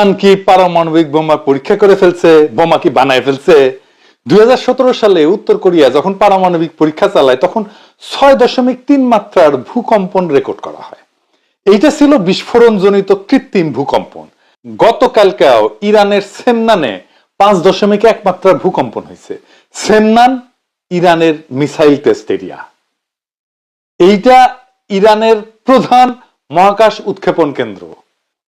Iran কি পারমাণবিক বোমা পরীক্ষা করে ফেলছে, বোমা কি বানায় ফেলছে? দুই সালে উত্তর কোরিয়া যখন পারমাণবিক পরীক্ষা চালায়, তখন ছয় দশমিক তিন মাত্রার ভূকম্পন রেকর্ড করা হয়। এইটা ছিল বিস্ফোরণজনিত কৃত্রিম ভূকম্পন। গতকালকেও ইরানের সেমনানে পাঁচ দশমিক এক মাত্রার ভূকম্পন হয়েছে। সেমনান, ইরানের মিসাইল টেস্ট এরিয়া। এইটা ইরানের প্রধান মহাকাশ উৎক্ষেপণ কেন্দ্র।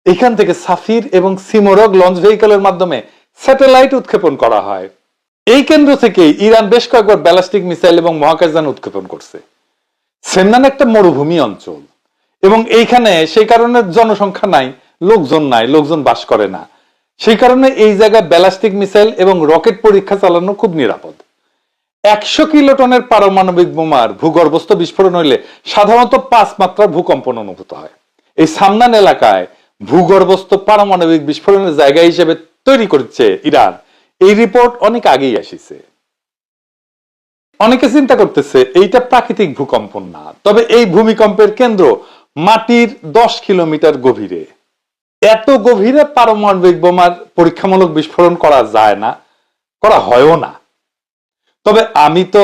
এখান থেকে সাফির এবং সিমোরগ লঞ্চ ভেহিকলের মাধ্যমে স্যাটেলাইট উৎক্ষেপণ করা হয়। এই কেন্দ্র থেকে ইরান বেশ কয়েকবার ব্যালাস্টিক মিসাইল এবং মহাকাশযান উৎক্ষেপণ করছে। সেমনান একটা মরুভূমি অঞ্চল এবং এইখানে সেই কারণে জনসংখ্যা নাই, লোকজন নাই, লোকজন বাস করে না। সেই কারণে এই জায়গায় ব্যালাস্টিক মিসাইল এবং রকেট পরীক্ষা চালানো খুব নিরাপদ। একশো কিলোটনের পারমাণবিক বোমার ভূগর্ভস্থ বিস্ফোরণ হইলে সাধারণত পাঁচ মাত্রার ভূকম্পন অনুভূত হয়। এই সামনান এলাকায় ভূগর্ভস্থ পারমাণবিক বিস্ফোরণের জায়গা হিসেবে তৈরি করছে ইরান। এই রিপোর্ট অনেক আগেই আসিছে। অনেকে চিন্তা করতেছে, এইটা প্রাকৃতিক ভূকম্পন না। তবে এই ভূমিকম্পের কেন্দ্র মাটির দশ কিলোমিটার গভীরে। এত গভীরে পারমাণবিক বোমার পরীক্ষামূলক বিস্ফোরণ করা যায় না, করা হয়ও না। তবে আমি তো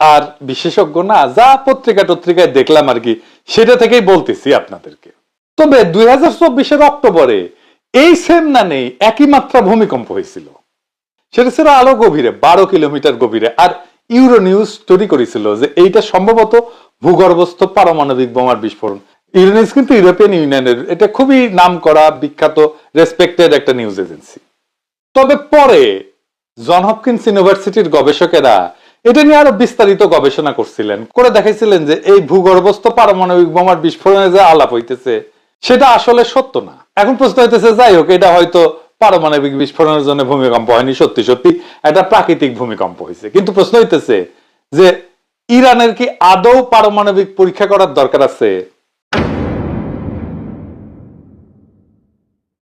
আর বিশেষজ্ঞ না, যা পত্রিকা টত্রিকায় দেখলাম আর কি, সেটা থেকেই বলতেছি আপনাদেরকে। তবে দুই হাজার চব্বিশের অক্টোবরে এই সেম নানেই একই মাত্রা ভূমিকম্প হয়েছিল। সেটা ছিল আরও গভীরে, বারো কিলোমিটার গভীরে, আর ইউরো নিউজ স্টোরি করেছিল যে এইটা সম্ভবত ভূগর্ভস্থ পারমাণবিক বোমার বিস্ফোরণ। ইউরো নিউজ কিন্তু ইউরোপিয়ান ইউনিয়নের, এটা খুবই নাম করা বিখ্যাত রেসপেক্টেড একটা নিউজ এজেন্সি তবে পরে জন হপকিন্স ইউনিভার্সিটির গবেষকেরা এটা নিয়ে আরও বিস্তারিত গবেষণা করছিলেন। করে দেখাইছিলেন যে এই ভূগর্ভস্থ পারমাণবিক বোমার বিস্ফোরণে যে আলাপ হইতেছে সেটা আসলে সত্য না। এখন প্রশ্ন হইতেছে, যাই হোক, এটা হয়তো পারমাণবিক বিস্ফোরণের জন্য ভূমিকম্প হয়নি, সত্যি সত্যি। একটা প্রাকৃতিক ভূমিকম্প হয়েছে কিন্তু প্রশ্ন হইতেছে যে, ইরানের কি আদৌ পারমাণবিক পরীক্ষা করার দরকার আছে?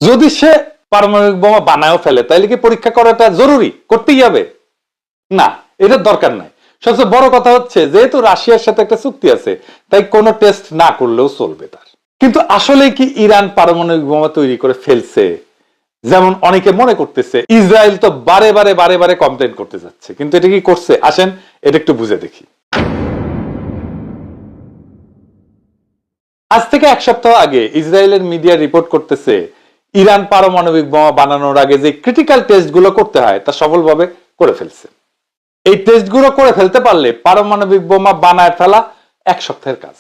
যদি সে পারমাণবিক বোমা বানায়ও ফেলে তাহলে কি পরীক্ষা করাটা জরুরি? করতেই হবে? না এটার দরকার নাই। সবচেয়ে বড় কথা হচ্ছে, যেহেতু রাশিয়ার সাথে একটা চুক্তি আছে, তাই কোনো টেস্ট না করলেও চলবে তার। কিন্তু আসলে কি ইরান পারমাণবিক বোমা তৈরি করে ফেলছে? যেমন অনেকে মনে করতেছে, ইসরায়েল তো বারে বারে বারে বারে কমপ্লেন করতে যাচ্ছে। কিন্তু এটা কি করছে? আসেন, এটা একটু বুঝে দেখি। আজ থেকে এক সপ্তাহ আগে ইসরায়েলের মিডিয়া রিপোর্ট করতেছে, ইরান পারমাণবিক বোমা বানানোর আগে যে ক্রিটিক্যাল টেস্টগুলো করতে হয়, তা সফলভাবে করে ফেলছে। এই টেস্টগুলো করে ফেলতে পারলে পারমাণবিক বোমা বানায় ফেলা এক সপ্তাহের কাজ।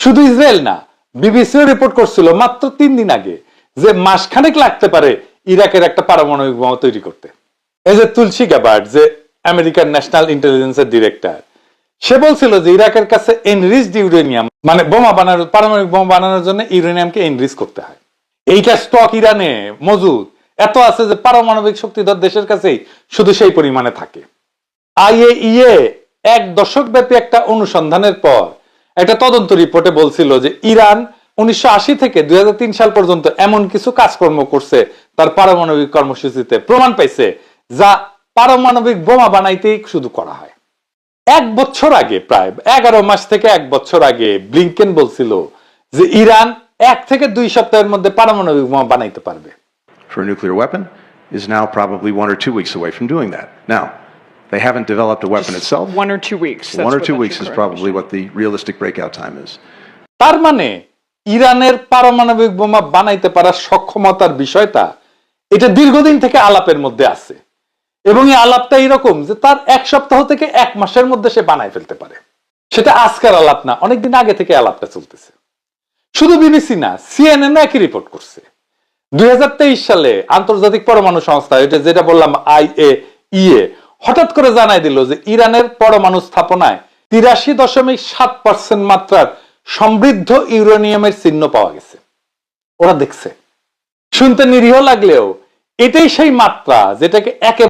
শুধু ইসরায়েল না বিবিসিও রিপোর্ট করছিল মাত্র তিন দিন আগে যে মাসখানেক লাগতে পারে ইরাকের একটা পারমাণবিক বোমা তৈরি করতে। এই যে তুলসী গ্যাবার্ড যে আমেরিকার ন্যাশনাল ইন্টেলিজেন্সের ডিরেক্টর, সে বলছিল যে ইরাকের কাছে এনরিচড ইউরেনিয়াম মানে বোমা বানানোর, পারমাণবিক বোমা বানানোর জন্য ইউরেনিয়ামকে এনরিচ করতে হয়। এইটা স্টক ইরানে, মজুদ। এত আছে যে পারমাণবিক শক্তিধর দেশের কাছেই শুধু সেই পরিমাণে থাকে। আইএইএ এক দশক ব্যাপী একটা অনুসন্ধানের পর একটা তদন্ত রিপোর্টে বলছিল যে ইরান উনিশশো থেকে দুই সাল পর্যন্ত এমন কিছু কাজকর্ম করছে তার পারমাণবিক কর্মসূচিতে প্রমাণ পাইছে যা পারমাণবিক বোমা বানাইতেই শুধু করা হয় এক বছর আগে প্রায় এগারো মাস থেকে এক বছর আগে ব্লিংকেন বলছিল যে ইরান এক থেকে দুই সপ্তাহের মধ্যে পারমাণবিক বোমা বানাইতে পারবে for a nuclear weapon is now probably one or two weeks away from doing that. Now, they haven't developed a weapon itself. One or two weeks. That's One or what- two that's weeks is correct probably what the realistic breakout time is. তার মানে ইরানের পারমাণবিক বোমা বানাইতে পারার সক্ষমতার বিষয়টা এটা দীর্ঘদিন থেকে আলাপের মধ্যে আছে এবং এই আলাপটা এরকম যে তার এক সপ্তাহ থেকে এক মাসের মধ্যে সে বানাই ফেলতে পারে সেটা আজকের আলাপ না অনেকদিন আগে থেকে আলাপটা চলতেছে শুধু বিবিসি না সিএনএন একই রিপোর্ট করছে দুই হাজার তেইশ সালে আন্তর্জাতিক পরমাণু সংস্থা এটা যেটা বললাম আইএ ইএ হঠাৎ করে জানাই দিল যে ইরানের পরমাণু স্থাপনায় তিরাশি দশমিক সাত পার্সেন্ট মাত্রার সমৃদ্ধ ইউরেনিয়ামের চিহ্ন পাওয়া গেছে। ওরা দেখছে। শুনতে নিরীহ লাগলেও এটাই সেই মাত্রা যেটাকে একে